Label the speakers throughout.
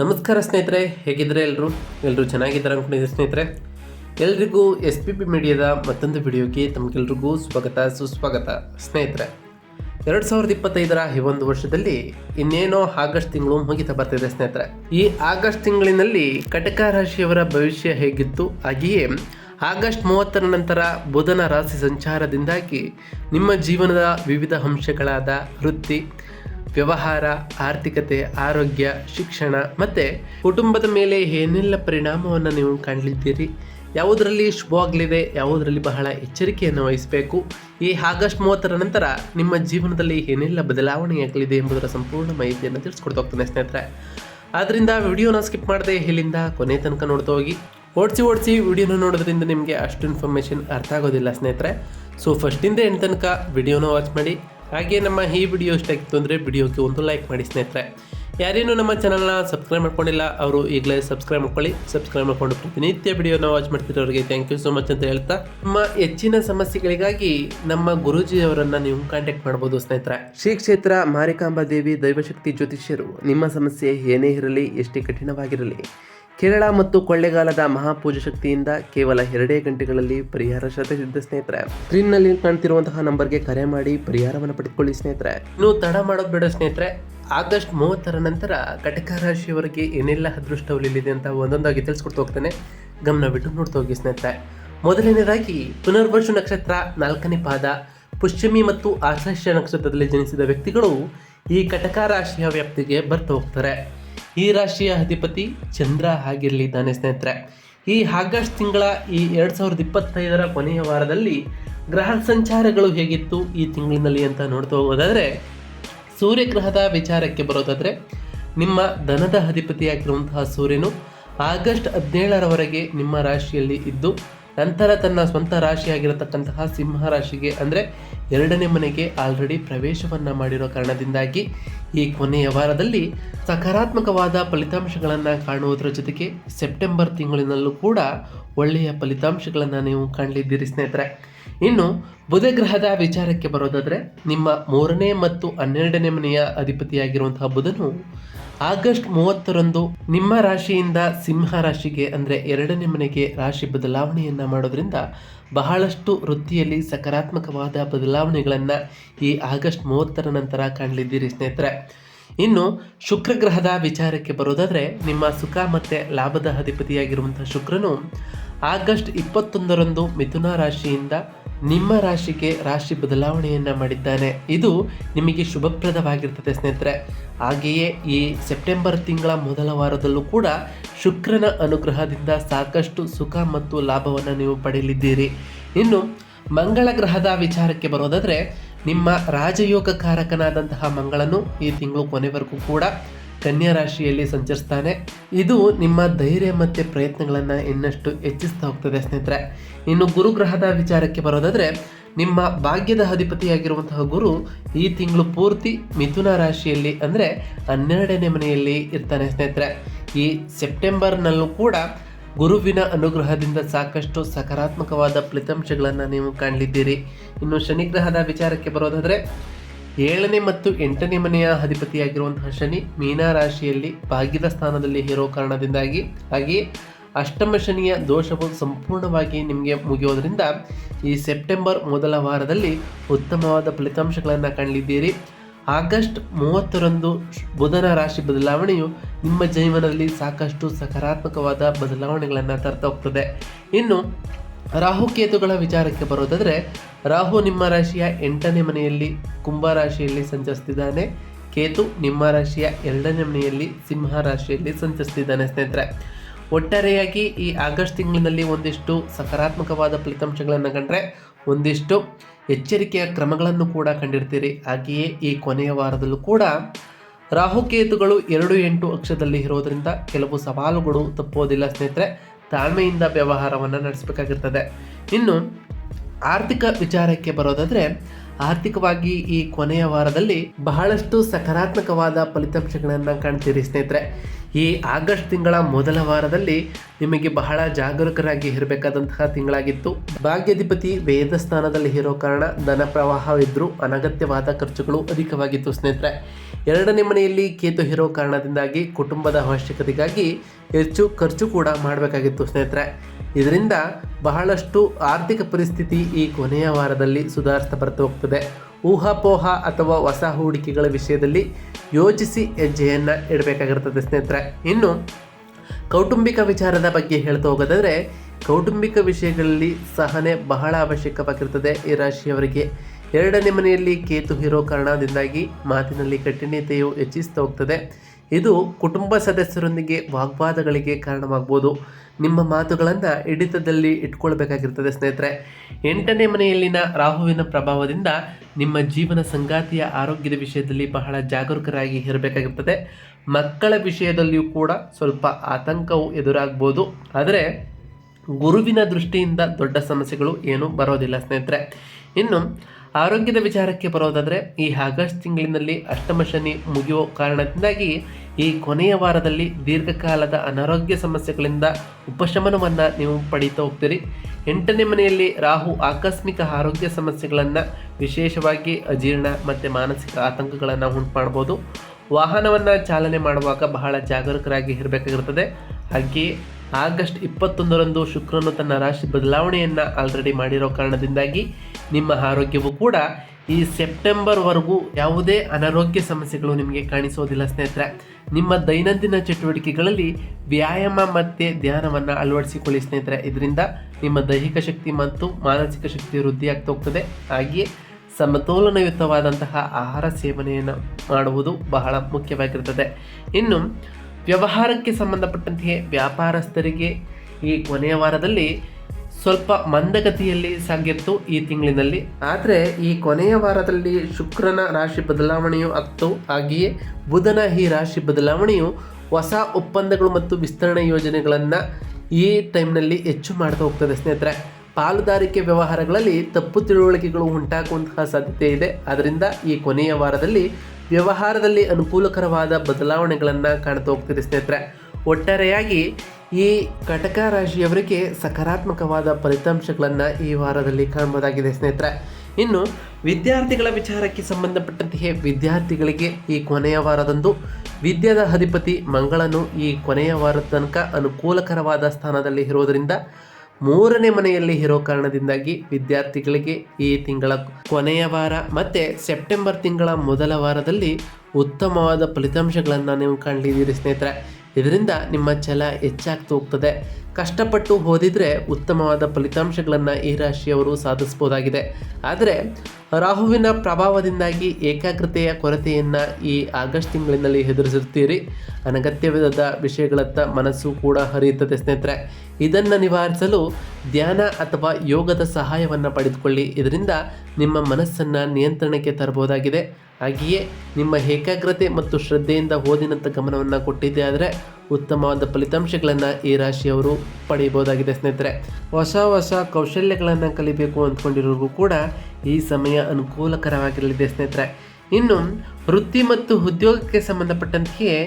Speaker 1: ನಮಸ್ಕಾರ ಸ್ನೇಹಿತರೆ ಹೇಗಿದ್ರೆ ಎಲ್ಲರೂ ಎಲ್ಲರೂ ಚೆನ್ನಾಗಿದ್ದಾರೆ ಅನ್ಕೊಂಡಿದ್ದೀವಿ ಸ್ನೇಹಿತರೆ? ಎಲ್ರಿಗೂ ಎಸ್ ಪಿ ಪಿ ಮೀಡಿಯಾದ ಮತ್ತೊಂದು ವಿಡಿಯೋಗೆ ತಮಗೆಲ್ರಿಗೂ ಸ್ವಾಗತ, ಸುಸ್ವಾಗತ. ಸ್ನೇಹಿತರೆ, ಎರಡು ಸಾವಿರದ ಇಪ್ಪತ್ತೈದರ ಈ ಒಂದು ವರ್ಷದಲ್ಲಿ ಇನ್ನೇನೋ ಆಗಸ್ಟ್ ತಿಂಗಳು ಮುಗಿತಾ ಬರ್ತಿದೆ ಸ್ನೇಹಿತರೆ. ಈ ಆಗಸ್ಟ್ ತಿಂಗಳಿನಲ್ಲಿ ಕಟಕ ರಾಶಿಯವರ ಭವಿಷ್ಯ ಹೇಗಿತ್ತು? ಹಾಗೆಯೇ ಆಗಸ್ಟ್ ಮೂವತ್ತರ ನಂತರ ಬುಧನ ರಾಶಿ ಸಂಚಾರದಿಂದಾಗಿ ನಿಮ್ಮ ಜೀವನದ ವಿವಿಧ ಅಂಶಗಳಾದ ವೃತ್ತಿ ವ್ಯವಹಾರ, ಆರ್ಥಿಕತೆ, ಆರೋಗ್ಯ, ಶಿಕ್ಷಣ ಮತ್ತು ಕುಟುಂಬದ ಮೇಲೆ ಏನೆಲ್ಲ ಪರಿಣಾಮವನ್ನು ನೀವು ಕಾಣಲಿದ್ದೀರಿ ಯಾವುದರಲ್ಲಿ ಶುಭವಾಗಲಿದೆ, ಯಾವುದರಲ್ಲಿ ಬಹಳ ಎಚ್ಚರಿಕೆಯನ್ನು ವಹಿಸಬೇಕು? ಈ ಆಗಸ್ಟ್ ಮೂವತ್ತರ ನಂತರ ನಿಮ್ಮ ಜೀವನದಲ್ಲಿ ಏನೆಲ್ಲ ಬದಲಾವಣೆಯಾಗಲಿದೆ ಎಂಬುದರ ಸಂಪೂರ್ಣ ಮಾಹಿತಿಯನ್ನು ತಿಳಿಸ್ಕೊಡ್ತಾ ಹೋಗ್ತಾನೆ ಸ್ನೇಹಿತರೆ. ಆದ್ದರಿಂದ ವಿಡಿಯೋನ ಸ್ಕಿಪ್ ಮಾಡದೆ ಇಲ್ಲಿಂದ ಕೊನೆ ತನಕ ನೋಡ್ತಾ ಹೋಗಿ. ಓಡಿಸಿ ಓಡಿಸಿ ವಿಡಿಯೋನ ನೋಡೋದ್ರಿಂದ ನಿಮಗೆ ಅಷ್ಟು ಇನ್ಫಾರ್ಮೇಷನ್ ಅರ್ಥ ಆಗೋದಿಲ್ಲ ಸ್ನೇಹಿತರೆ. ಸೊ ಫಸ್ಟಿಂದ ಎಂಡ್ ತನಕ ವಿಡಿಯೋನ ವಾಚ್ ಮಾಡಿ. ಹಾಗೆ ನಮ್ಮ ಈ ವಿಡಿಯೋ ಇಷ್ಟ ಆಗಿತ್ತು ಅಂದರೆ ವಿಡಿಯೋಗೆ ಒಂದು ಲೈಕ್ ಮಾಡಿ ಸ್ನೇಹಿತರೆ. ಯಾರೇನು ನಮ್ಮ ಚಾನಲ್ನ ಸಬ್ಸ್ಕ್ರೈಬ್ ಮಾಡ್ಕೊಂಡಿಲ್ಲ, ಅವರು ಈಗಲೇ ಸಬ್ಸ್ಕ್ರೈಬ್ ಮಾಡ್ಕೊಳ್ಳಿ. ಸಬ್ಸ್ಕ್ರೈಬ್ ಮಾಡ್ಕೊಂಡು ಪ್ರತಿನಿತ್ಯ ವಿಡಿಯೋನ ವಾಚ್ ಮಾಡ್ತಿರೋರಿಗೆ ಥ್ಯಾಂಕ್ ಯು ಸೊ ಮಚ್ ಅಂತ ಹೇಳ್ತಾ. ನಮ್ಮ ಹೆಚ್ಚಿನ ಸಮಸ್ಯೆಗಳಿಗಾಗಿ ನಮ್ಮ ಗುರೂಜಿಯವರನ್ನು ನೀವು ಕಾಂಟ್ಯಾಕ್ಟ್ ಮಾಡ್ಬೋದು ಸ್ನೇಹಿತರೆ. ಶ್ರೀ ಕ್ಷೇತ್ರ ಮಾರಿಕಾಂಬಾ ದೇವಿ ದೈವಶಕ್ತಿ ಜ್ಯೋತಿಷ್ಯರು, ನಿಮ್ಮ ಸಮಸ್ಯೆ ಏನೇ ಇರಲಿ, ಎಷ್ಟೇ ಕಠಿಣವಾಗಿರಲಿ ಕೇರಳ ಮತ್ತು ಕೊಳ್ಳೆಗಾಲದ ಮಹಾಪೂಜೆ ಶಕ್ತಿಯಿಂದ ಕೇವಲ ಎರಡೇ ಗಂಟೆಗಳಲ್ಲಿ ಪರಿಹಾರ ಸಿದ್ಧ ಸ್ನೇಹಿತರೆ. ಸ್ಕ್ರೀನ್ನಲ್ಲಿ ಕಾಣ್ತಿರುವಂತಹ ನಂಬರ್ಗೆ ಕರೆ ಮಾಡಿ ಪರಿಹಾರವನ್ನು ಪಡೆದುಕೊಳ್ಳಿ ಸ್ನೇಹಿತರೆ. ಇನ್ನು ತಡ ಮಾಡೋದು ಬೇಡ ಸ್ನೇಹಿತರೆ. ಆಗಸ್ಟ್ ಮೂವತ್ತರ ನಂತರ ಕಟಕ ರಾಶಿಯವರಿಗೆ ಏನೆಲ್ಲ ಅದೃಷ್ಟ ಒಲಿಲಿದೆ ಅಂತ ಒಂದೊಂದಾಗಿ ತಿಳಿಸ್ಕೊಡ್ತಾ ಹೋಗ್ತಾನೆ. ಗಮನ ಬಿಟ್ಟು ನೋಡ್ತಾ ಹೋಗಿ ಸ್ನೇಹಿತರೆ. ಮೊದಲನೇದಾಗಿ ಪುನರ್ವರ್ಷ ನಕ್ಷತ್ರ ನಾಲ್ಕನೇ ಪಾದ, ಪುಷ್ಯಮಿ ಮತ್ತು ಆಶ್ಲೇಷ ನಕ್ಷತ್ರದಲ್ಲಿ ಜನಿಸಿದ ವ್ಯಕ್ತಿಗಳು ಈ ಕಟಕ ರಾಶಿಯ ವ್ಯಾಪ್ತಿಗೆ ಬರ್ತಾ ಹೋಗ್ತಾರೆ. ಈ ರಾಶಿಯ ಅಧಿಪತಿ ಚಂದ್ರ ಆಗಿರಲಿದ್ದಾನೆ, ಸ್ನೇಹಿತರೆ. ಈ ಆಗಸ್ಟ್ ತಿಂಗಳ ಈ ಎರಡು ಸಾವಿರದ ಇಪ್ಪತ್ತೈದರ ಕೊನೆಯ ವಾರದಲ್ಲಿ ಗ್ರಹ ಸಂಚಾರಗಳು ಹೇಗಿತ್ತು ಈ ತಿಂಗಳಿನಲ್ಲಿ ಅಂತ ನೋಡ್ತಾ ಹೋಗೋದಾದರೆ, ಸೂರ್ಯಗ್ರಹದ ವಿಚಾರಕ್ಕೆ ಬರೋದಾದರೆ, ನಿಮ್ಮ ಧನದ ಅಧಿಪತಿಯಾಗಿರುವಂತಹ ಸೂರ್ಯನು ಆಗಸ್ಟ್ ಹದಿನೇಳರವರೆಗೆ ನಿಮ್ಮ ರಾಶಿಯಲ್ಲಿ ಇದ್ದು ನಂತರ ತನ್ನ ಸ್ವಂತ ರಾಶಿಯಾಗಿರತಕ್ಕಂತಹ ಸಿಂಹ ರಾಶಿಗೆ ಅಂದರೆ ಎರಡನೇ ಮನೆಗೆ ಆಲ್ರೆಡಿ ಪ್ರವೇಶವನ್ನು ಮಾಡಿರೋ ಕಾರಣದಿಂದಾಗಿ ಈ ಕೊನೆಯ ವಾರದಲ್ಲಿ ಸಕಾರಾತ್ಮಕವಾದ ಫಲಿತಾಂಶಗಳನ್ನು ಕಾಣುವುದರ ಜೊತೆಗೆ ಸೆಪ್ಟೆಂಬರ್ ತಿಂಗಳಿನಲ್ಲೂ ಕೂಡ ಒಳ್ಳೆಯ ಫಲಿತಾಂಶಗಳನ್ನು ನೀವು ಕಾಣಲಿದ್ದೀರಿ ಸ್ನೇಹಿತರೆ. ಇನ್ನು ಬುಧ ಗ್ರಹದ ವಿಚಾರಕ್ಕೆ ಬರೋದಾದರೆ ನಿಮ್ಮ ಮೂರನೇ ಮತ್ತು ಹನ್ನೆರಡನೇ ಮನೆಯ ಅಧಿಪತಿಯಾಗಿರುವಂತಹ ಬುಧನು ಆಗಸ್ಟ್ ಮೂವತ್ತರಂದು ನಿಮ್ಮ ರಾಶಿಯಿಂದ ಸಿಂಹ ರಾಶಿಗೆ ಅಂದರೆ ಎರಡನೇ ಮನೆಗೆ ರಾಶಿ ಬದಲಾವಣೆಯನ್ನು ಮಾಡೋದ್ರಿಂದ ಬಹಳಷ್ಟು ವೃತ್ತಿಯಲ್ಲಿ ಸಕಾರಾತ್ಮಕವಾದ ಬದಲಾವಣೆಗಳನ್ನು ಈ ಆಗಸ್ಟ್ ಮೂವತ್ತರ ನಂತರ ಕಾಣಲಿದ್ದೀರಿ ಸ್ನೇಹಿತರೆ. ಇನ್ನು ಶುಕ್ರ ಗ್ರಹದ ವಿಚಾರಕ್ಕೆ ಬರೋದಾದರೆ ನಿಮ್ಮ ಸುಖ ಮತ್ತು ಲಾಭದ ಅಧಿಪತಿಯಾಗಿರುವಂಥ ಶುಕ್ರನು ಆಗಸ್ಟ್ ಇಪ್ಪತ್ತೊಂದರಂದು ಮಿಥುನ ರಾಶಿಯಿಂದ ನಿಮ್ಮ ರಾಶಿಗೆ ರಾಶಿ ಬದಲಾವಣೆಯನ್ನು ಮಾಡಿದ್ದಾನೆ. ಇದು ನಿಮಗೆ ಶುಭಪ್ರದವಾಗಿರ್ತದೆ ಸ್ನೇಹಿತರೆ. ಹಾಗೆಯೇ ಈ ಸೆಪ್ಟೆಂಬರ್ ತಿಂಗಳ ಮೊದಲ ವಾರದಲ್ಲೂ ಕೂಡ ಶುಕ್ರನ ಅನುಗ್ರಹದಿಂದ ಸಾಕಷ್ಟು ಸುಖ ಮತ್ತು ಲಾಭವನ್ನು ನೀವು ಪಡೆಯಲಿದ್ದೀರಿ. ಇನ್ನು ಮಂಗಳ ಗ್ರಹದ ವಿಚಾರಕ್ಕೆ ಬರೋದಾದರೆ, ನಿಮ್ಮ ರಾಜಯೋಗ ಕಾರಕನಾದಂತಹ ಮಂಗಳನು ಈ ತಿಂಗಳು ಕೊನೆವರೆಗೂ ಕೂಡ ಕನ್ಯಾ ರಾಶಿಯಲ್ಲಿ ಸಂಚರಿಸ್ತಾನೆ. ಇದು ನಿಮ್ಮ ಧೈರ್ಯ ಮತ್ತು ಪ್ರಯತ್ನಗಳನ್ನು ಇನ್ನಷ್ಟು ಹೆಚ್ಚಿಸ್ತಾ ಹೋಗ್ತದೆ ಸ್ನೇಹಿತರೆ. ಇನ್ನು ಗುರುಗ್ರಹದ ವಿಚಾರಕ್ಕೆ ಬರೋದಾದರೆ, ನಿಮ್ಮ ಭಾಗ್ಯದ ಅಧಿಪತಿಯಾಗಿರುವಂತಹ ಗುರು ಈ ತಿಂಗಳು ಪೂರ್ತಿ ಮಿಥುನ ರಾಶಿಯಲ್ಲಿ ಅಂದರೆ ಹನ್ನೆರಡನೇ ಮನೆಯಲ್ಲಿ ಇರ್ತಾನೆ ಸ್ನೇಹಿತರೆ. ಈ ಸೆಪ್ಟೆಂಬರ್ನಲ್ಲೂ ಕೂಡ ಗುರುವಿನ ಅನುಗ್ರಹದಿಂದ ಸಾಕಷ್ಟು ಸಕಾರಾತ್ಮಕವಾದ ಫಲಿತಾಂಶಗಳನ್ನು ನೀವು ಕಾಣಲಿದ್ದೀರಿ. ಇನ್ನು ಶನಿಗ್ರಹದ ವಿಚಾರಕ್ಕೆ ಬರೋದಾದರೆ ಏಳನೇ ಮತ್ತು ಎಂಟನೇ ಮನೆಯ ಅಧಿಪತಿಯಾಗಿರುವಂತಹ ಶನಿ ಮೀನ ರಾಶಿಯಲ್ಲಿ ಭಾಗ್ಯದ ಸ್ಥಾನದಲ್ಲಿ ಇರೋ ಕಾರಣದಿಂದಾಗಿ, ಹಾಗೆಯೇ ಅಷ್ಟಮ ಶನಿಯ ದೋಷವು ಸಂಪೂರ್ಣವಾಗಿ ನಿಮಗೆ ಮುಗಿಯೋದರಿಂದ ಈ ಸೆಪ್ಟೆಂಬರ್ ಮೊದಲ ವಾರದಲ್ಲಿ ಉತ್ತಮವಾದ ಫಲಿತಾಂಶಗಳನ್ನು ಕಾಣಲಿದ್ದೀರಿ. ಆಗಸ್ಟ್ ಮೂವತ್ತರಂದು ಬುಧನ ರಾಶಿ ಬದಲಾವಣೆಯು ನಿಮ್ಮ ಜೀವನದಲ್ಲಿ ಸಾಕಷ್ಟು ಸಕಾರಾತ್ಮಕವಾದ ಬದಲಾವಣೆಗಳನ್ನು ತರ್ತಾ ಹೋಗ್ತದೆ. ಇನ್ನು ರಾಹುಕೇತುಗಳ ವಿಚಾರಕ್ಕೆ ಬರೋದಾದರೆ ರಾಹು ನಿಮ್ಮ ರಾಶಿಯ ಎಂಟನೇ ಮನೆಯಲ್ಲಿ ಕುಂಭ ರಾಶಿಯಲ್ಲಿ ಸಂಚರಿಸುತ್ತಿದ್ದಾನೆ ಕೇತು ನಿಮ್ಮ ರಾಶಿಯ ಎರಡನೇ ಮನೆಯಲ್ಲಿ ಸಿಂಹ ರಾಶಿಯಲ್ಲಿ ಸಂಚರಿಸ್ತಿದ್ದಾನೆ ಸ್ನೇಹಿತರೆ. ಒಟ್ಟಾರೆಯಾಗಿ ಈ ಆಗಸ್ಟ್ ತಿಂಗಳಿನಲ್ಲಿ ಒಂದಿಷ್ಟು ಸಕಾರಾತ್ಮಕವಾದ ಫಲಿತಾಂಶಗಳನ್ನು ಕಂಡ್ರೆ ಒಂದಿಷ್ಟು ಎಚ್ಚರಿಕೆಯ ಕ್ರಮಗಳನ್ನು ಕೂಡ ಕಂಡಿರ್ತೀರಿ. ಹಾಗೆಯೇ ಈ ಕೊನೆಯ ವಾರದಲ್ಲೂ ಕೂಡ ರಾಹುಕೇತುಗಳು ಎರಡು ಎಂಟು ಅಕ್ಷದಲ್ಲಿ ಇರೋದರಿಂದ ಕೆಲವು ಸವಾಲುಗಳು ತಪ್ಪೋದಿಲ್ಲ ಸ್ನೇಹಿತರೆ. ತಾಳ್ಮೆಯಿಂದ ವ್ಯವಹಾರವನ್ನು ನಡೆಸಬೇಕಾಗಿರ್ತದೆ. ಇನ್ನು ಆರ್ಥಿಕ ವಿಚಾರಕ್ಕೆ ಬರೋದಾದರೆ, ಆರ್ಥಿಕವಾಗಿ ಈ ಕೊನೆಯ ವಾರದಲ್ಲಿ ಬಹಳಷ್ಟು ಸಕಾರಾತ್ಮಕವಾದ ಫಲಿತಾಂಶಗಳನ್ನು ಕಾಣ್ತೀರಿ ಸ್ನೇಹಿತರೆ. ಈ ಆಗಸ್ಟ್ ತಿಂಗಳ ಮೊದಲ ವಾರದಲ್ಲಿ ನಿಮಗೆ ಬಹಳ ಜಾಗರೂಕರಾಗಿ ಇರಬೇಕಾದಂತಹ ತಿಂಗಳಾಗಿತ್ತು. ಭಾಗ್ಯಾಧಿಪತಿ ವೇದ ಸ್ಥಾನದಲ್ಲಿ ಇರೋ ಕಾರಣ ಧನ ಪ್ರವಾಹವಿದ್ರೂ ಅನಗತ್ಯವಾದ ಖರ್ಚುಗಳು ಅಧಿಕವಾಗಿತ್ತು ಸ್ನೇಹಿತರೆ. ಎರಡನೇ ಮನೆಯಲ್ಲಿ ಕೇತು ಇರೋ ಕಾರಣದಿಂದಾಗಿ ಕುಟುಂಬದ ಅವಶ್ಯಕತೆಗಾಗಿ ಹೆಚ್ಚು ಖರ್ಚು ಕೂಡ ಮಾಡಬೇಕಾಗಿತ್ತು ಸ್ನೇಹಿತರೆ. ಇದರಿಂದ ಬಹಳಷ್ಟು ಆರ್ಥಿಕ ಪರಿಸ್ಥಿತಿ ಈ ಕೊನೆಯ ವಾರದಲ್ಲಿ ಸುಧಾರಿಸ್ತಾ ಬರ್ತಾ ಹೋಗ್ತದೆ. ಊಹಾಪೋಹ ಅಥವಾ ಹೊಸ ಹೂಡಿಕೆಗಳ ವಿಷಯದಲ್ಲಿ ಯೋಚಿಸಿ ಹೆಜ್ಜೆಯನ್ನು ಇಡಬೇಕಾಗಿರ್ತದೆ ಸ್ನೇಹಿತರೆ. ಇನ್ನು, ಕೌಟುಂಬಿಕ ವಿಚಾರದ ಬಗ್ಗೆ ಹೇಳ್ತಾ ಹೋಗೋದಾದರೆ, ಕೌಟುಂಬಿಕ ವಿಷಯಗಳಲ್ಲಿ ಸಹನೆ ಬಹಳ ಅವಶ್ಯಕವಾಗಿರ್ತದೆ ಈ ರಾಶಿಯವರಿಗೆ. ಎರಡನೇ ಮನೆಯಲ್ಲಿ ಕೇತು ಇರೋ ಕಾರಣದಿಂದಾಗಿ ಮಾತಿನಲ್ಲಿ ಕಠಿಣತೆಯು ಹೆಚ್ಚಿಸ್ತಾ ಹೋಗ್ತದೆ. ಇದು ಕುಟುಂಬ ಸದಸ್ಯರೊಂದಿಗೆ ವಾಗ್ವಾದಗಳಿಗೆ ಕಾರಣವಾಗ್ಬೋದು. ನಿಮ್ಮ ಮಾತುಗಳನ್ನು ಹಿಡಿತದಲ್ಲಿ ಇಟ್ಕೊಳ್ಬೇಕಾಗಿರ್ತದೆ ಸ್ನೇಹಿತರೆ. ಎಂಟನೇ ಮನೆಯಲ್ಲಿನ ರಾಹುವಿನ ಪ್ರಭಾವದಿಂದ ನಿಮ್ಮ ಜೀವನ ಸಂಗಾತಿಯ ಆರೋಗ್ಯದ ವಿಷಯದಲ್ಲಿ ಬಹಳ ಜಾಗರೂಕರಾಗಿ ಇರಬೇಕಾಗಿರ್ತದೆ. ಮಕ್ಕಳ ವಿಷಯದಲ್ಲಿಯೂ ಕೂಡ ಸ್ವಲ್ಪ ಆತಂಕವು ಎದುರಾಗ್ಬೋದು. ಆದರೆ ಗುರುವಿನ ದೃಷ್ಟಿಯಿಂದ ದೊಡ್ಡ ಸಮಸ್ಯೆಗಳು ಏನೂ ಬರೋದಿಲ್ಲ ಸ್ನೇಹಿತರೆ. ಇನ್ನು ಆರೋಗ್ಯದ ವಿಚಾರಕ್ಕೆ ಬರೋದಾದರೆ ಈ ಆಗಸ್ಟ್ ತಿಂಗಳಿನಲ್ಲಿ ಅಷ್ಟಮ ಶನಿ ಮುಗಿಯುವ ಕಾರಣದಿಂದಾಗಿ ಈ ಕೊನೆಯ ವಾರದಲ್ಲಿ ದೀರ್ಘಕಾಲದ ಅನಾರೋಗ್ಯ ಸಮಸ್ಯೆಗಳಿಂದ ಉಪಶಮನವನ್ನು ನೀವು ಪಡೀತಾ ಹೋಗ್ತೀರಿ. ಎಂಟನೇ ಮನೆಯಲ್ಲಿ ರಾಹು ಆಕಸ್ಮಿಕ ಆರೋಗ್ಯ ಸಮಸ್ಯೆಗಳನ್ನು ವಿಶೇಷವಾಗಿ ಅಜೀರ್ಣ ಮತ್ತು ಮಾನಸಿಕ ಆತಂಕಗಳನ್ನು ಉಂಟು ಮಾಡ್ಬೋದು ವಾಹನವನ್ನು ಚಾಲನೆ ಮಾಡುವಾಗ ಬಹಳ ಜಾಗರೂಕರಾಗಿ ಇರಬೇಕಾಗಿರ್ತದೆ. ಹಾಗೆಯೇ ಆಗಸ್ಟ್ ಇಪ್ಪತ್ತೊಂದರಂದು ಶುಕ್ರನು ತನ್ನ ರಾಶಿ ಬದಲಾವಣೆಯನ್ನು ಆಲ್ರೆಡಿ ಮಾಡಿರೋ ಕಾರಣದಿಂದಾಗಿ ನಿಮ್ಮ ಆರೋಗ್ಯವು ಕೂಡ ಈ ಸೆಪ್ಟೆಂಬರ್ವರೆಗೂ ಯಾವುದೇ ಅನಾರೋಗ್ಯ ಸಮಸ್ಯೆಗಳು ನಿಮಗೆ ಕಾಣಿಸೋದಿಲ್ಲ ಸ್ನೇಹಿತರೆ. ನಿಮ್ಮ ದೈನಂದಿನ ಚಟುವಟಿಕೆಗಳಲ್ಲಿ ವ್ಯಾಯಾಮ ಮತ್ತು ಧ್ಯಾನವನ್ನು ಅಳವಡಿಸಿಕೊಳ್ಳಿ ಸ್ನೇಹಿತರೆ. ಇದರಿಂದ ನಿಮ್ಮ ದೈಹಿಕ ಶಕ್ತಿ ಮತ್ತು ಮಾನಸಿಕ ಶಕ್ತಿ ವೃದ್ಧಿಯಾಗ್ತಾ ಹೋಗ್ತದೆ. ಹಾಗೆಯೇ ಸಮತೋಲನಯುತವಾದಂತಹ ಆಹಾರ ಸೇವನೆಯನ್ನು ಮಾಡುವುದು ಬಹಳ ಮುಖ್ಯವಾಗಿರುತ್ತದೆ ಇನ್ನು ವ್ಯವಹಾರಕ್ಕೆ ಸಂಬಂಧಪಟ್ಟಂತೆ ವ್ಯಾಪಾರಸ್ಥರಿಗೆ ಈ ಕೊನೆಯ ವಾರದಲ್ಲಿ ಸ್ವಲ್ಪ ಮಂದಗತಿಯಲ್ಲಿ ಸಾಗಿತ್ತು ಈ ತಿಂಗಳಿನಲ್ಲಿ. ಆದರೆ ಈ ಕೊನೆಯ ವಾರದಲ್ಲಿ ಶುಕ್ರನ ರಾಶಿ ಬದಲಾವಣೆಯು ಅತ್ತು ಹಾಗೆಯೇ ಬುಧನ ಈ ರಾಶಿ ಬದಲಾವಣೆಯು ಹೊಸ ಒಪ್ಪಂದಗಳು ಮತ್ತು ವಿಸ್ತರಣೆ ಯೋಜನೆಗಳನ್ನು ಈ ಟೈಮ್ನಲ್ಲಿ ಹೆಚ್ಚು ಮಾಡ್ತಾ ಹೋಗ್ತದೆ. ಸ್ನೇಹಿತರೆ, ಪಾಲುದಾರಿಕೆ ವ್ಯವಹಾರಗಳಲ್ಲಿ ತಪ್ಪು ತಿಳುವಳಿಕೆಗಳು ಉಂಟಾಗುವಂತಹ ಸಾಧ್ಯತೆ ಇದೆ. ಅದರಿಂದ ಈ ಕೊನೆಯ ವಾರದಲ್ಲಿ ವ್ಯವಹಾರದಲ್ಲಿ ಅನುಕೂಲಕರವಾದ ಬದಲಾವಣೆಗಳನ್ನು ಕಾಣ್ತಾ ಹೋಗ್ತಿದೆ ಸ್ನೇಹಿತರೆ. ಒಟ್ಟಾರೆಯಾಗಿ ಈ ಕಟಕ ರಾಶಿಯವರಿಗೆ ಸಕಾರಾತ್ಮಕವಾದ ಫಲಿತಾಂಶಗಳನ್ನು ಈ ವಾರದಲ್ಲಿ ಕಾಣಬಹುದಾಗಿದೆ ಸ್ನೇಹಿತರೆ. ಇನ್ನು ವಿದ್ಯಾರ್ಥಿಗಳ ವಿಚಾರಕ್ಕೆ ಸಂಬಂಧಪಟ್ಟಂತೆ ವಿದ್ಯಾರ್ಥಿಗಳಿಗೆ ಈ ಕೊನೆಯ ವಾರದಂದು ವಿದ್ಯಾದ ಅಧಿಪತಿ ಮಂಗಳನು ಈ ಕೊನೆಯ ವಾರದ ತನಕ ಅನುಕೂಲಕರವಾದ ಸ್ಥಾನದಲ್ಲಿ ಇರುವುದರಿಂದ ಮೂರನೇ ಮನೆಯಲ್ಲಿ ಇರೋ ಕಾರಣದಿಂದಾಗಿ ವಿದ್ಯಾರ್ಥಿಗಳಿಗೆ ಈ ತಿಂಗಳ ಕೊನೆಯ ವಾರ ಮತ್ತು ಸೆಪ್ಟೆಂಬರ್ ತಿಂಗಳ ಮೊದಲ ವಾರದಲ್ಲಿ ಉತ್ತಮವಾದ ಫಲಿತಾಂಶಗಳನ್ನು ನೀವು ಕಾಣಲಿದ್ದೀರಿ ಸ್ನೇಹಿತರೆ. ಇದರಿಂದ ನಿಮ್ಮ ಛಲ ಹೆಚ್ಚಾಗ್ತಾ ಹೋಗ್ತದೆ. ಕಷ್ಟಪಟ್ಟು ಓದಿದರೆ ಉತ್ತಮವಾದ ಫಲಿತಾಂಶಗಳನ್ನು ಈ ರಾಶಿಯವರು ಸಾಧಿಸ್ಬೋದಾಗಿದೆ. ಆದರೆ ರಾಹುವಿನ ಪ್ರಭಾವದಿಂದಾಗಿ ಏಕಾಗ್ರತೆಯ ಕೊರತೆಯನ್ನು ಈ ಆಗಸ್ಟ್ ತಿಂಗಳಿನಲ್ಲಿ ಎದುರಿಸುತ್ತೀರಿ ಅನಗತ್ಯವಾದ ವಿಷಯಗಳತ್ತ ಮನಸ್ಸು ಕೂಡ ಹರಿಯುತ್ತದೆ ಸ್ನೇಹಿತರೆ. ಇದನ್ನು ನಿವಾರಿಸಲು ಧ್ಯಾನ ಅಥವಾ ಯೋಗದ ಸಹಾಯವನ್ನು ಪಡೆದುಕೊಳ್ಳಿ. ಇದರಿಂದ ನಿಮ್ಮ ಮನಸ್ಸನ್ನು ನಿಯಂತ್ರಣಕ್ಕೆ ತರಬಹುದಾಗಿದೆ. ಹಾಗೆಯೇ ನಿಮ್ಮ ಏಕಾಗ್ರತೆ ಮತ್ತು ಶ್ರದ್ಧೆಯಿಂದ ಓದಿನಂಥ ಗಮನವನ್ನು ಕೊಟ್ಟಿದ್ದೆ ಆದರೆ ಉತ್ತಮವಾದ ಫಲಿತಾಂಶಗಳನ್ನು ಈ ರಾಶಿಯವರು ಪಡೆಯಬಹುದಾಗಿದೆ ಸ್ನೇಹಿತರೆ. ಹೊಸ ಹೊಸ ಕೌಶಲ್ಯಗಳನ್ನು ಕಲಿಬೇಕು ಅಂದ್ಕೊಂಡಿರೋರಿಗೂ ಕೂಡ ಈ ಸಮಯ ಅನುಕೂಲಕರವಾಗಿರಲಿದೆ ಸ್ನೇಹಿತರೆ. ಇನ್ನು ವೃತ್ತಿ ಮತ್ತು ಉದ್ಯೋಗಕ್ಕೆ ಸಂಬಂಧಪಟ್ಟಂತೆಯೇ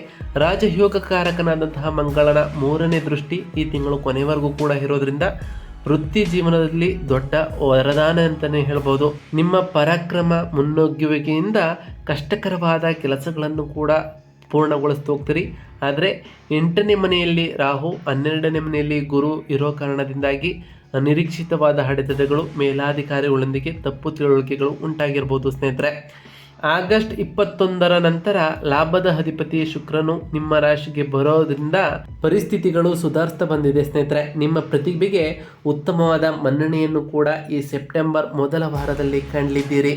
Speaker 1: ರಾಜಯೋಗಕಾರಕನಾದಂತಹ ಮಂಗಳನ ಮೂರನೇ ದೃಷ್ಟಿ ಈ ತಿಂಗಳು ಕೊನೆವರೆಗೂ ಕೂಡ ಇರೋದ್ರಿಂದ ವೃತ್ತಿ ಜೀವನದಲ್ಲಿ ದೊಡ್ಡ ವರದಾನ ಅಂತಲೇ ಹೇಳ್ಬೋದು. ನಿಮ್ಮ ಪರಾಕ್ರಮ ಮುನ್ನುಗ್ಗುವಿಕೆಯಿಂದ ಕಷ್ಟಕರವಾದ ಕೆಲಸಗಳನ್ನು ಕೂಡ ಪೂರ್ಣಗೊಳಿಸ್ತಾ ಹೋಗ್ತೀರಿ. ಆದರೆ ಎಂಟನೇ ಮನೆಯಲ್ಲಿ ರಾಹು, ಹನ್ನೆರಡನೇ ಮನೆಯಲ್ಲಿ ಗುರು ಇರೋ ಕಾರಣದಿಂದಾಗಿ ಅನಿರೀಕ್ಷಿತವಾದ ಹಡೆತಡೆಗಳು ಮೇಲಾಧಿಕಾರಿಗಳೊಂದಿಗೆ ತಪ್ಪು ತಿಳುವಳಿಕೆಗಳು ಉಂಟಾಗಿರ್ಬೋದು ಸ್ನೇಹಿತರೆ. ಆಗಸ್ಟ್ ಇಪ್ಪತ್ತೊಂದರ ನಂತರ ಲಾಭದ ಅಧಿಪತಿ ಶುಕ್ರನು ನಿಮ್ಮ ರಾಶಿಗೆ ಬರೋದ್ರಿಂದ ಪರಿಸ್ಥಿತಿಗಳು ಸುಧಾರಿಸ್ತಾ ಬಂದಿದೆ ಸ್ನೇಹಿತರೆ. ನಿಮ್ಮ ಪ್ರತಿಭೆಗೆ ಉತ್ತಮವಾದ ಮನ್ನಣೆಯನ್ನು ಕೂಡ ಈ ಸೆಪ್ಟೆಂಬರ್ ಮೊದಲ ವಾರದಲ್ಲಿ ಕಾಣಲಿದ್ದೀರಿ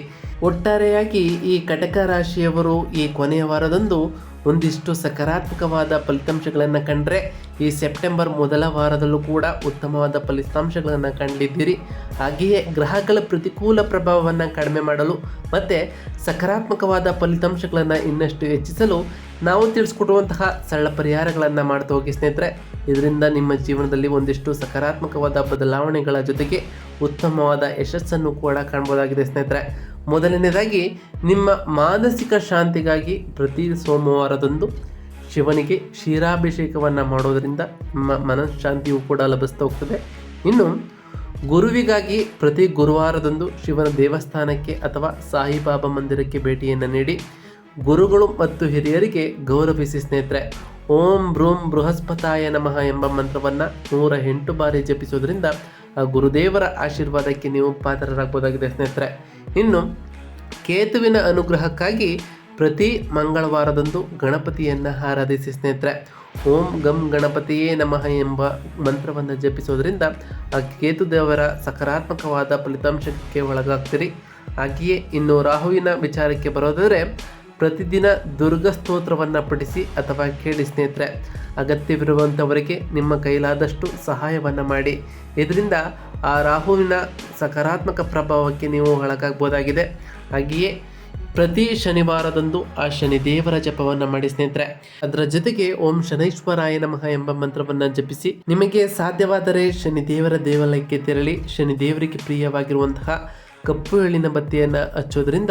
Speaker 1: ಒಟ್ಟಾರೆಯಾಗಿ ಈ ಕಟಕ ರಾಶಿಯವರು ಈ ಕೊನೆಯ ವಾರದಂದು ಒಂದಿಷ್ಟು ಸಕಾರಾತ್ಮಕವಾದ ಫಲಿತಾಂಶಗಳನ್ನು ಕಂಡ್ರೆ ಈ ಸೆಪ್ಟೆಂಬರ್ ಮೊದಲ ವಾರದಲ್ಲೂ ಕೂಡ ಉತ್ತಮವಾದ ಫಲಿತಾಂಶಗಳನ್ನು ಕಂಡಿದ್ದೀರಿ. ಹಾಗೆಯೇ ಗ್ರಹಗಳ ಪ್ರತಿಕೂಲ ಪ್ರಭಾವವನ್ನು ಕಡಿಮೆ ಮಾಡಲು ಮತ್ತು ಸಕಾರಾತ್ಮಕವಾದ ಫಲಿತಾಂಶಗಳನ್ನು ಇನ್ನಷ್ಟು ಹೆಚ್ಚಿಸಲು ನಾವು ತಿಳಿಸ್ಕೊಡುವಂತಹ ಸರಳ ಪರಿಹಾರಗಳನ್ನು ಮಾಡ್ತಾ ಹೋಗಿ ಸ್ನೇಹಿತರೆ. ಇದರಿಂದ ನಿಮ್ಮ ಜೀವನದಲ್ಲಿ ಒಂದಿಷ್ಟು ಸಕಾರಾತ್ಮಕವಾದ ಬದಲಾವಣೆಗಳ ಜೊತೆಗೆ ಉತ್ತಮವಾದ ಯಶಸ್ಸನ್ನು ಕೂಡ ಕಾಣ್ಬೋದಾಗಿದೆ ಸ್ನೇಹಿತರೆ. ಮೊದಲನೇದಾಗಿ, ನಿಮ್ಮ ಮಾನಸಿಕ ಶಾಂತಿಗಾಗಿ ಪ್ರತಿ ಸೋಮವಾರದಂದು ಶಿವನಿಗೆ ಕ್ಷೀರಾಭಿಷೇಕವನ್ನು ಮಾಡೋದರಿಂದ ನಿಮ್ಮ ಮನಃಶಾಂತಿಯು ಕೂಡ ಲಭಿಸ್ತಾ ಹೋಗ್ತದೆ. ಇನ್ನು, ಗುರುವಿಗಾಗಿ ಪ್ರತಿ ಗುರುವಾರದಂದು ಶಿವನ ದೇವಸ್ಥಾನಕ್ಕೆ ಅಥವಾ ಸಾಯಿಬಾಬಾ ಮಂದಿರಕ್ಕೆ ಭೇಟಿಯನ್ನು ನೀಡಿ, ಗುರುಗಳು ಮತ್ತು ಹಿರಿಯರಿಗೆ ಗೌರವಿಸಿ ಸ್ನೇಹಿತರೆ, ಓಂ ಬ್ರೂಂ ಬೃಹಸ್ಪತಾಯ ನಮಃ ಎಂಬ ಮಂತ್ರವನ್ನು ನೂರ ಎಂಟು ಬಾರಿ ಜಪಿಸೋದ್ರಿಂದ ಆ ಗುರುದೇವರ ಆಶೀರ್ವಾದಕ್ಕೆ ನೀವು ಪಾತ್ರರಾಗಬಹುದಾಗಿದೆ ಸ್ನೇಹಿತರೆ. ಇನ್ನು ಕೇತುವಿನ ಅನುಗ್ರಹಕ್ಕಾಗಿ ಪ್ರತಿ ಮಂಗಳವಾರದಂದು ಗಣಪತಿಯನ್ನು ಆರಾಧಿಸಿ ಸ್ನೇಹಿತರೆ. ಓಂ ಗಂ ಗಣಪತಿಯೇ ನಮಃ ಎಂಬ ಮಂತ್ರವನ್ನು ಜಪಿಸೋದರಿಂದ ಆ ಕೇತು ದೇವರ ಸಕಾರಾತ್ಮಕವಾದ ಫಲಿತಾಂಶಕ್ಕೆ ಒಳಗಾಗ್ತೀರಿ. ಹಾಗೆಯೇ ಇನ್ನು ರಾಹುವಿನ ವಿಚಾರಕ್ಕೆ ಬರೋದಾದರೆ ಪ್ರತಿದಿನ ದುರ್ಗ ಸ್ತೋತ್ರವನ್ನು ಪಠಿಸಿ ಅಥವಾ ಕೇಳಿ ಸ್ನೇಹಿತರೆ ಅಗತ್ಯವಿರುವಂಥವರಿಗೆ ನಿಮ್ಮ ಕೈಲಾದಷ್ಟು ಸಹಾಯವನ್ನು ಮಾಡಿ. ಇದರಿಂದ ಆ ರಾಹುವಿನ ಸಕಾರಾತ್ಮಕ ಪ್ರಭಾವಕ್ಕೆ ನೀವು ಒಳಗಾಗ್ಬೋದಾಗಿದೆ ಹಾಗೆಯೇ ಪ್ರತಿ ಶನಿವಾರದಂದು ಆ ಶನಿ ದೇವರ ಜಪವನ್ನು ಮಾಡಿ ಸ್ನೇಹಿತರೆ. ಅದರ ಜೊತೆಗೆ ಓಂ ಶನೈಶ್ವರಾಯ ನಮಃ ಎಂಬ ಮಂತ್ರವನ್ನು ಜಪಿಸಿ ನಿಮಗೆ ಸಾಧ್ಯವಾದರೆ ಶನಿ ದೇವರ ದೇವಾಲಯಕ್ಕೆ ತೆರಳಿ, ಶನಿ ದೇವರಿಗೆ ಪ್ರಿಯವಾಗಿರುವಂತಹ ಕಪ್ಪು ಎಳ್ಳಿನ ಬತ್ತಿಯನ್ನು ಹಚ್ಚೋದ್ರಿಂದ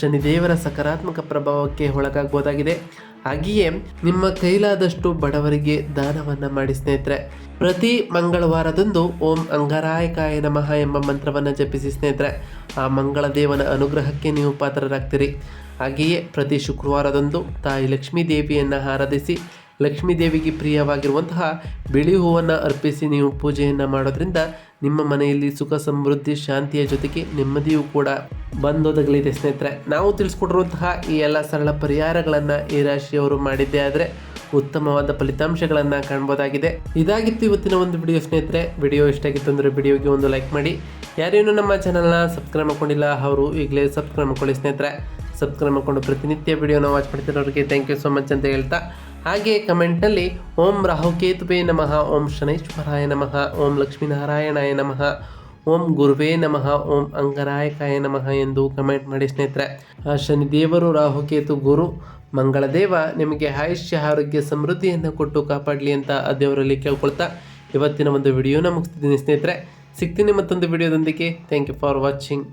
Speaker 1: ಶನಿದೇವರ ಸಕಾರಾತ್ಮಕ ಪ್ರಭಾವಕ್ಕೆ ಒಳಗಾಗ್ಬೋದಾಗಿದೆ. ಹಾಗೆಯೇ ನಿಮ್ಮ ಕೈಲಾದಷ್ಟು ಬಡವರಿಗೆ ದಾನವನ್ನು ಮಾಡಿ ಸ್ನೇಹಿತರೆ. ಪ್ರತಿ ಮಂಗಳವಾರದಂದು ಓಂ ಅಂಗರಾಯಕಾಯ ನಮಃ ಎಂಬ ಮಂತ್ರವನ್ನು ಜಪಿಸಿ ಸ್ನೇಹಿತರೆ. ಆ ಮಂಗಳ ದೇವನ ಅನುಗ್ರಹಕ್ಕೆ ನೀವು ಪಾತ್ರರಾಗ್ತೀರಿ. ಹಾಗೆಯೇ ಪ್ರತಿ ಶುಕ್ರವಾರದಂದು ತಾಯಿ ಲಕ್ಷ್ಮೀ ದೇವಿಯನ್ನು ಆರಾಧಿಸಿ ಲಕ್ಷ್ಮೀ ದೇವಿಗೆ ಪ್ರಿಯವಾಗಿರುವಂತಹ ಬಿಳಿ ಹೂವನ್ನು ಅರ್ಪಿಸಿ ನೀವು ಪೂಜೆಯನ್ನು ಮಾಡೋದ್ರಿಂದ ನಿಮ್ಮ ಮನೆಯಲ್ಲಿ ಸುಖ, ಸಮೃದ್ಧಿ, ಶಾಂತಿಯ ಜೊತೆಗೆ ನೆಮ್ಮದಿಯೂ ಕೂಡ ಬಂದೊದಗಲಿದೆ ಸ್ನೇಹಿತರೆ. ನಾವು ತಿಳಿಸ್ಕೊಟ್ಟಿರುವಂತಹ ಈ ಎಲ್ಲ ಸರಳ ಪರಿಹಾರಗಳನ್ನು ಈ ರಾಶಿಯವರು ಮಾಡಿದ್ದೇ ಆದರೆ ಉತ್ತಮವಾದ ಫಲಿತಾಂಶಗಳನ್ನು ಕಾಣ್ಬೋದಾಗಿದೆ. ಇದಾಗಿತ್ತು ಇವತ್ತಿನ ಒಂದು ವಿಡಿಯೋ ಸ್ನೇಹಿತರೆ. ವಿಡಿಯೋ ಇಷ್ಟ ಆಗಿತ್ತು ಅಂದರೆ ವಿಡಿಯೋಗೆ ಒಂದು ಲೈಕ್ ಮಾಡಿ. ಯಾರೇನು ನಮ್ಮ ಚಾನಲ್ನ ಸಬ್ಸ್ಕ್ರೈಬ್ ಮಾಡ್ಕೊಂಡಿಲ್ಲ, ಅವರು ಈಗಲೇ ಸಬ್ಸ್ಕ್ರೈಬ್ ಮಾಡ್ಕೊಳ್ಳಿ ಸ್ನೇಹಿತರೆ. ಸಬ್ಸ್ಕ್ರೈಬ್ ಮಾಡಿಕೊಂಡು ಪ್ರತಿನಿತ್ಯ ವಿಡಿಯೋನ ವಾಚ್ ಮಾಡ್ತಿರೋರಿಗೆ ಥ್ಯಾಂಕ್ ಯು ಸೊ ಮಚ್ ಅಂತ ಹೇಳ್ತಾ ಹಾಗೆ ಕಮೆಂಟ್ನಲ್ಲಿ ಓಂ ರಾಹುಕೇತುವೇ ನಮಃ, ಓಂ ಶನೈಶ್ವರಾಯ ನಮಃ, ಓಂ ಲಕ್ಷ್ಮೀನಾರಾಯಣಾಯ ನಮಃ, ಓಂ ಗುರುವೇ ನಮಃ, ಓಂ ಅಂಗರಾಯಕಾಯ ನಮಃ ಎಂದು ಕಮೆಂಟ್ ಮಾಡಿ ಸ್ನೇಹಿತರೆ. ಆ ಶನಿದೇವರು, ರಾಹುಕೇತು, ಗುರು ಮಂಗಳ ದೇವ ನಿಮಗೆ ಆಯುಷ್ಯ, ಆರೋಗ್ಯ, ಸಮೃದ್ಧಿಯನ್ನು ಕೊಟ್ಟು ಕಾಪಾಡಲಿ ಅಂತ ಆ ದೇವರಲ್ಲಿ ಕೇಳ್ಕೊಳ್ತಾ ಇವತ್ತಿನ ಒಂದು ವಿಡಿಯೋನ ಮುಗಿಸ್ತಿದ್ದೀನಿ ಸ್ನೇಹಿತರೆ. ಸಿಗ್ತೀನಿ ಮತ್ತೊಂದು ವಿಡಿಯೋದೊಂದಿಗೆ. Thank you for watching